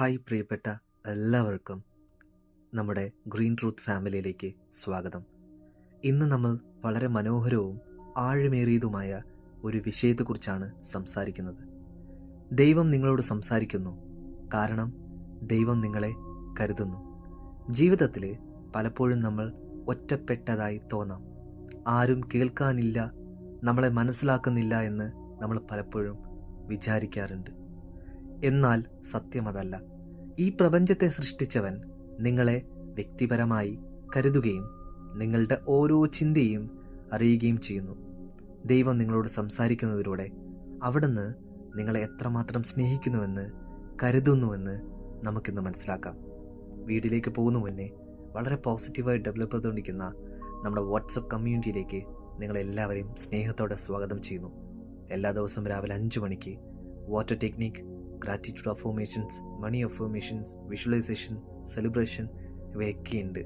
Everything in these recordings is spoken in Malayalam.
ഹായ് പ്രിയപ്പെട്ട എല്ലാവർക്കും നമ്മുടെ ഗ്രീൻ ട്രൂത്ത് ഫാമിലിയിലേക്ക് സ്വാഗതം. ഇന്ന് നമ്മൾ വളരെ മനോഹരവും ആഴമേറിയതുമായ ഒരു വിഷയത്തെക്കുറിച്ചാണ് സംസാരിക്കുന്നത്. ദൈവം നിങ്ങളോട് സംസാരിക്കുന്നു. കാരണം ദൈവം നിങ്ങളെ കരുതുന്നു. ജീവിതത്തിൽ പലപ്പോഴും നമ്മൾ ഒറ്റപ്പെട്ടതായി തോന്നാം. ആരും കേൾക്കാനില്ല നമ്മളെ മനസ്സിലാക്കുന്നില്ല എന്ന് നമ്മൾ പലപ്പോഴും വിചാരിക്കാറുണ്ട്. എന്നാൽ സത്യം അതല്ല ഈ പ്രപഞ്ചത്തെ സൃഷ്ടിച്ചവൻ നിങ്ങളെ വ്യക്തിപരമായി കരുതുകയും നിങ്ങളുടെ ഓരോ ചിന്തയും അറിയുകയും ചെയ്യുന്നു. ദൈവം നിങ്ങളോട് സംസാരിക്കുന്നതിലൂടെ അവിടുന്ന് നിങ്ങളെ എത്രമാത്രം സ്നേഹിക്കുന്നുവെന്ന് കരുതുന്നുവെന്ന് നമുക്കിന്ന് മനസ്സിലാക്കാം. വീട്ടിലേക്ക് പോകുന്ന മുന്നേ വളരെ പോസിറ്റീവായി ഡെവലപ്പ് ചെയ്തുകൊണ്ടിരിക്കുന്ന നമ്മുടെ വാട്സപ്പ് കമ്മ്യൂണിറ്റിയിലേക്ക് നിങ്ങളെല്ലാവരെയും സ്നേഹത്തോടെ സ്വാഗതം ചെയ്യുന്നു. എല്ലാ ദിവസവും രാവിലെ അഞ്ച് മണിക്ക് water technique gratitude affirmations money affirmations visualisation celebration ഇവയൊക്കെ ഉണ്ട്.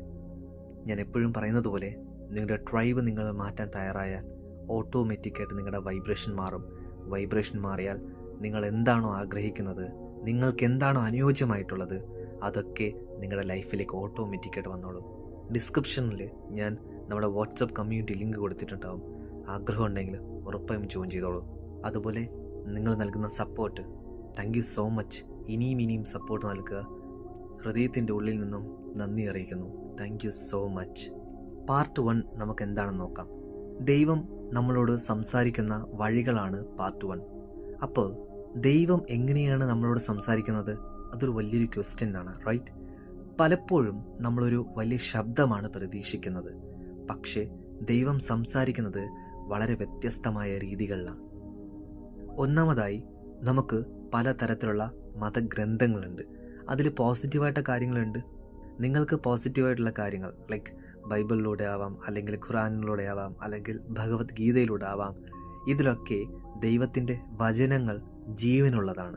ഞാൻ എപ്പോഴും പറയുന്നത് പോലെ നിങ്ങളുടെ ട്രൈബ് നിങ്ങൾ മാറ്റാൻ തയ്യാറായാൽ ഓട്ടോമാറ്റിക്കായിട്ട് നിങ്ങളുടെ വൈബ്രേഷൻ മാറും. വൈബ്രേഷൻ മാറിയാൽ നിങ്ങൾ എന്താണോ ആഗ്രഹിക്കുന്നത് നിങ്ങൾക്ക് എന്താണോ അനുയോജ്യമായിട്ടുള്ളത് അതൊക്കെ നിങ്ങളുടെ ലൈഫിലേക്ക് ഓട്ടോമാറ്റിക്കായിട്ട് വന്നോളും. ഡിസ്ക്രിപ്ഷനിൽ ഞാൻ നമ്മുടെ വാട്സപ്പ് കമ്മ്യൂണിറ്റി ലിങ്ക് കൊടുത്തിട്ടുണ്ടാവും. ആഗ്രഹം ഉണ്ടെങ്കിൽ ഉറപ്പായും ജോയിൻ ചെയ്തോളൂ. അതുപോലെ നിങ്ങൾ നൽകുന്ന support. Thank you so much. ഇനിയും ഇനിയും സപ്പോർട്ട് നൽകുക. ഹൃദയത്തിന്റെ ഉള്ളിൽ നിന്നും നന്ദി അറിയിക്കുന്നു. Thank you so much. Part one നമുക്ക് എന്താണെന്ന് നോക്കാം. ദൈവം നമ്മളോട് സംസാരിക്കുന്ന വഴികളാണ് പാർട്ട് വൺ. അപ്പോൾ ദൈവം എങ്ങനെയാണ് നമ്മളോട് സംസാരിക്കുന്നത്? അതൊരു വലിയൊരു ക്വസ്റ്റ്യൻ ആണ് റൈറ്റ് പലപ്പോഴും നമ്മളൊരു വലിയ ശബ്ദമാണ് പ്രതീക്ഷിക്കുന്നത്. പക്ഷേ ദൈവം സംസാരിക്കുന്നത് വളരെ വ്യത്യസ്തമായ രീതികളിലാണ്. ഒന്നാമതായി നമുക്ക് പലതരത്തിലുള്ള മതഗ്രന്ഥങ്ങളുണ്ട്. അതിൽ പോസിറ്റീവായിട്ട കാര്യങ്ങളുണ്ട്. നിങ്ങൾക്ക് പോസിറ്റീവായിട്ടുള്ള കാര്യങ്ങൾ ലൈക്ക് ബൈബിളിലൂടെ ആവാം അല്ലെങ്കിൽ ഖുറാനിലൂടെ ആവാം അല്ലെങ്കിൽ ഭഗവത്ഗീതയിലൂടെ ആവാം ഇതിലൊക്കെ ദൈവത്തിന്റെ വചനങ്ങൾ ജീവനുള്ളതാണ്.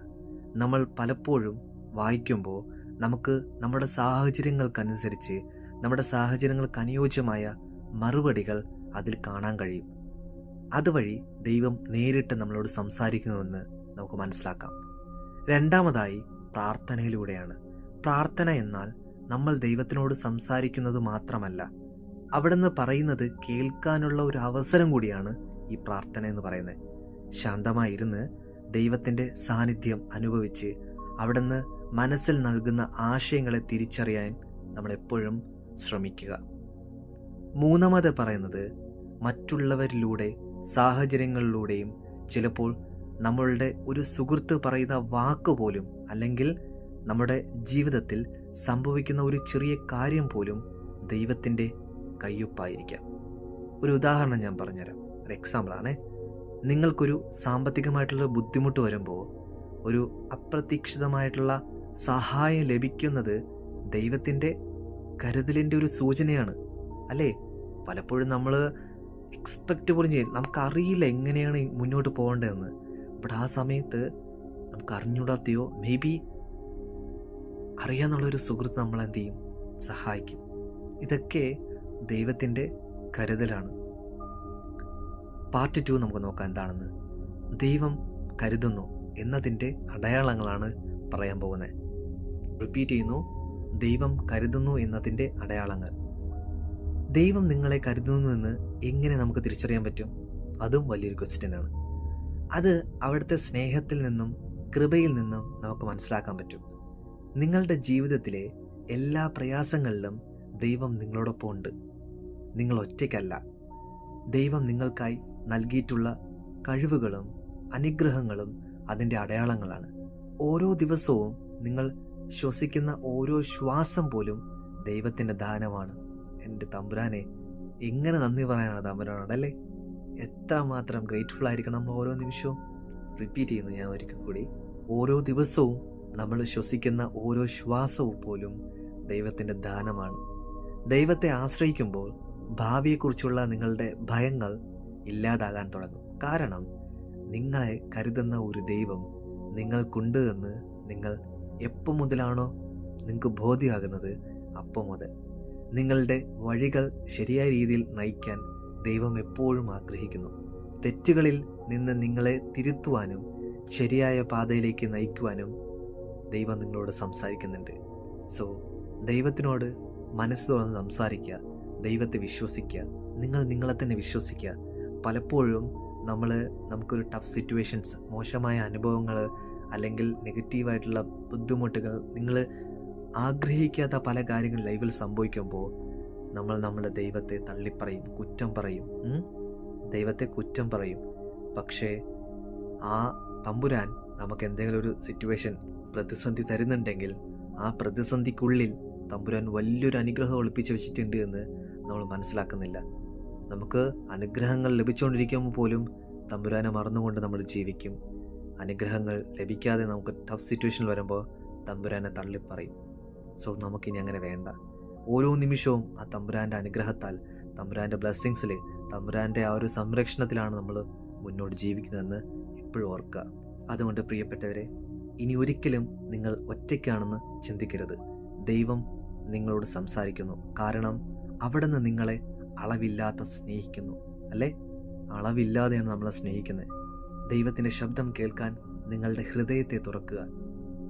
നമ്മൾ പലപ്പോഴും വായിക്കുമ്പോൾ നമുക്ക് നമ്മുടെ സാഹചര്യങ്ങൾക്കനുസരിച്ച് നമ്മുടെ സാഹചര്യങ്ങൾക്ക് അനുയോജ്യമായ മറുപടികൾ അതിൽ കാണാൻ കഴിയും. അതുവഴി ദൈവം നേരിട്ട് നമ്മളോട് സംസാരിക്കുന്നുവെന്ന് നമുക്ക് മനസ്സിലാക്കാം. രണ്ടാമതായി പ്രാർത്ഥനയിലൂടെയാണ്. പ്രാർത്ഥന എന്നാൽ നമ്മൾ ദൈവത്തിനോട് സംസാരിക്കുന്നത് മാത്രമല്ല അവിടുന്ന് പറയുന്നത് കേൾക്കാനുള്ള ഒരു അവസരം കൂടിയാണ് ഈ പ്രാർത്ഥന എന്ന് പറയുന്നത്. ശാന്തമായിരുന്ന് ദൈവത്തിന്റെ സാന്നിധ്യം അനുഭവിച്ച് അവിടുന്ന് മനസ്സിൽ നൽകുന്ന ആശയങ്ങളെ തിരിച്ചറിയാൻ നമ്മളെപ്പോഴും ശ്രമിക്കുക. മൂന്നാമത് പറയുന്നത് മറ്റുള്ളവരിലൂടെ സാഹചര്യങ്ങളിലൂടെയും ചിലപ്പോൾ നമ്മളുടെ ഒരു സുഹൃത്ത് പറയുന്ന വാക്ക് പോലും അല്ലെങ്കിൽ നമ്മുടെ ജീവിതത്തിൽ സംഭവിക്കുന്ന ഒരു ചെറിയ കാര്യം പോലും ദൈവത്തിന്റെ കയ്യൊപ്പായിരിക്കാം. ഒരു ഉദാഹരണം ഞാൻ പറഞ്ഞുതരാം. ഒരു എക്സാമ്പിളാണ് നിങ്ങൾക്കൊരു സാമ്പത്തികമായിട്ടുള്ള ബുദ്ധിമുട്ട് വരുമ്പോൾ ഒരു അപ്രതീക്ഷിതമായിട്ടുള്ള സഹായം ലഭിക്കുന്നത് ദൈവത്തിന്റെ കരുതലിന്റെ ഒരു സൂചനയാണ്. അല്ലേ? പലപ്പോഴും നമ്മൾ എക്സ്പെക്റ്റ് പോലും ചെയ്യും നമുക്കറിയില്ല എങ്ങനെയാണ് മുന്നോട്ട് പോകേണ്ടതെന്ന്. ബട്ട് ആ സമയത്ത് നമുക്ക് അറിഞ്ഞൂടാത്തയോ മേ ബി അറിയാന്നുള്ളൊരു സുഹൃത്ത് നമ്മളെന്ത് ചെയ്യും സഹായിക്കും. ഇതൊക്കെ ദൈവത്തിന്റെ കരുതലാണ്. പാർട്ട് ടു നമുക്ക് നോക്കാം എന്താണെന്ന്. ദൈവം കരുതുന്നു എന്നതിന്റെ അടയാളങ്ങളാണ് പറയാൻ പോകുന്നത്. റിപ്പീറ്റ് ചെയ്യുന്നു. ദൈവം കരുതുന്നു എന്നതിന്റെ അടയാളങ്ങൾ. ദൈവം നിങ്ങളെ കരുതുന്നുവെന്ന് എങ്ങനെ നമുക്ക് തിരിച്ചറിയാൻ പറ്റും? അതും വലിയൊരു ക്വസ്റ്റ്യനാണ് അത് അവിടുത്തെ സ്നേഹത്തിൽ നിന്നും കൃപയിൽ നിന്നും നമുക്ക് മനസ്സിലാക്കാൻ പറ്റും. നിങ്ങളുടെ ജീവിതത്തിലെ എല്ലാ പ്രയാസങ്ങളിലും ദൈവം നിങ്ങളോടൊപ്പം ഉണ്ട്. നിങ്ങൾ ഒറ്റയ്ക്കല്ല. ദൈവം നിങ്ങൾക്കായി നൽകിയിട്ടുള്ള കഴിവുകളും അനുഗ്രഹങ്ങളും അതിന്റെ അടയാളങ്ങളാണ്. ഓരോ ദിവസവും നിങ്ങൾ ശ്വസിക്കുന്ന ഓരോ ശ്വാസം പോലും ദൈവത്തിന്റെ ദാനമാണ്. എന്റെ തമ്പുരാനെ എങ്ങനെ നന്ദി പറയാനാണ് തമ്പുരാനോട് അല്ലേ? എത്രമാത്രം ഗ്രേറ്റ്ഫുൾ ആയിരിക്കണം നമ്മൾ ഓരോ നിമിഷവും? റിപ്പീറ്റ് ചെയ്യുന്നു ഞാൻ ഒരിക്കൽ കൂടി. ഓരോ ദിവസവും നമ്മൾ ശ്വസിക്കുന്ന ഓരോ ശ്വാസവും പോലും ദൈവത്തിന്റെ ദാനമാണ്. ദൈവത്തെ ആശ്രയിക്കുമ്പോൾ ഭാവിയെക്കുറിച്ചുള്ള നിങ്ങളുടെ ഭയങ്ങൾ ഇല്ലാതാകാൻ തുടങ്ങും. കാരണം നിങ്ങളെ കരുതുന്ന ഒരു ദൈവം നിങ്ങൾക്കുണ്ട് എന്ന് നിങ്ങൾ എപ്പോൾ മുതലാണോ നിങ്ങൾക്ക് ബോധ്യമാകുന്നത്? അപ്പം മുതൽ. നിങ്ങളുടെ വഴികൾ ശരിയായ രീതിയിൽ നയിക്കാൻ ദൈവം എപ്പോഴും ആഗ്രഹിക്കുന്നു. തെറ്റുകളിൽ നിന്ന് നിങ്ങളെ തിരുത്തുവാനും ശരിയായ പാതയിലേക്ക് നയിക്കുവാനും ദൈവം നിങ്ങളോട് സംസാരിക്കുന്നുണ്ട്. സോ ദൈവത്തിനോട് മനസ്സ് തുറന്ന് സംസാരിക്കുക ദൈവത്തെ വിശ്വസിക്കുക നിങ്ങൾ നിങ്ങളെ തന്നെ വിശ്വസിക്കുക. പലപ്പോഴും നമ്മൾ നമുക്കൊരു ടഫ് സിറ്റുവേഷൻസ് മോശമായ അനുഭവങ്ങൾ അല്ലെങ്കിൽ നെഗറ്റീവായിട്ടുള്ള ബുദ്ധിമുട്ടുകൾ നിങ്ങൾ ആഗ്രഹിക്കാത്ത പല കാര്യങ്ങൾ ലൈഫിൽ സംഭവിക്കുമ്പോൾ നമ്മൾ നമ്മുടെ ദൈവത്തെ തള്ളിപ്പറയും കുറ്റം പറയും. ദൈവത്തെ കുറ്റം പറയും. പക്ഷേ ആ തമ്പുരാൻ നമുക്ക് എന്തെങ്കിലും ഒരു സിറ്റുവേഷൻ പ്രതിസന്ധി തരുന്നുണ്ടെങ്കിൽ ആ പ്രതിസന്ധിക്കുള്ളിൽ തമ്പുരാൻ വലിയൊരു അനുഗ്രഹം ഒളിപ്പിച്ച് വെച്ചിട്ടുണ്ട് എന്ന് നമ്മൾ മനസ്സിലാക്കുന്നില്ല. നമുക്ക് അനുഗ്രഹങ്ങൾ ലഭിച്ചുകൊണ്ടിരിക്കുമ്പോൾ പോലും തമ്പുരാനെ മറന്നുകൊണ്ട് നമ്മൾ ജീവിക്കും. അനുഗ്രഹങ്ങൾ ലഭിക്കാതെ നമുക്ക് ടഫ് സിറ്റുവേഷനിൽ വരുമ്പോൾ തമ്പുരാനെ തള്ളിപ്പറയും. സോ നമുക്കിനി അങ്ങനെ വേണ്ട. ഓരോ നിമിഷവും ആ തമ്പുരാന്റെ അനുഗ്രഹത്താൽ തമ്പുരാന്റെ ബ്ലെസ്സിങ്സിൽ തമ്പുരാന്റെ ആ ഒരു സംരക്ഷണത്തിലാണ് നമ്മൾ മുന്നോട്ട് ജീവിക്കുന്നതെന്ന് എപ്പോഴും ഓർക്കുക. അതുകൊണ്ട് പ്രിയപ്പെട്ടവരെ ഇനി ഒരിക്കലും നിങ്ങൾ ഒറ്റയ്ക്കാണെന്ന് ചിന്തിക്കരുത്. ദൈവം നിങ്ങളോട് സംസാരിക്കുന്നു. കാരണം അവിടെ നിന്ന് നിങ്ങളെ അളവില്ലാത്ത സ്നേഹിക്കുന്നു. അല്ലേ? അളവില്ലാതെയാണ് നമ്മളെ സ്നേഹിക്കുന്നത്. ദൈവത്തിന്റെ ശബ്ദം കേൾക്കാൻ നിങ്ങളുടെ ഹൃദയത്തെ തുറക്കുക.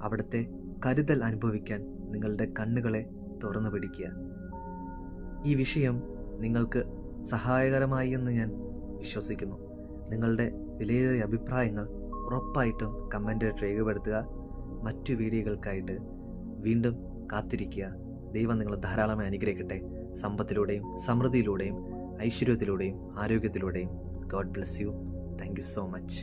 അവിടുത്തെ കരുതൽ അനുഭവിക്കാൻ നിങ്ങളുടെ കണ്ണുകളെ തുറന്നു പിടിക്കുക. ഈ വിഷയം നിങ്ങൾക്ക് സഹായകരമായി എന്ന് ഞാൻ വിശ്വസിക്കുന്നു. നിങ്ങളുടെ വിലയേറിയ അഭിപ്രായങ്ങൾ ഉറപ്പായിട്ടും കമന്റായിട്ട് രേഖപ്പെടുത്തുക. മറ്റു വീഡിയോകൾക്കായിട്ട് വീണ്ടും കാത്തിരിക്കുക. ദൈവം നിങ്ങൾ ധാരാളമായി അനുഗ്രഹിക്കട്ടെ. സമ്പത്തിലൂടെയും സമൃദ്ധിയിലൂടെയും ഐശ്വര്യത്തിലൂടെയും ആരോഗ്യത്തിലൂടെയും. God bless you thank you so much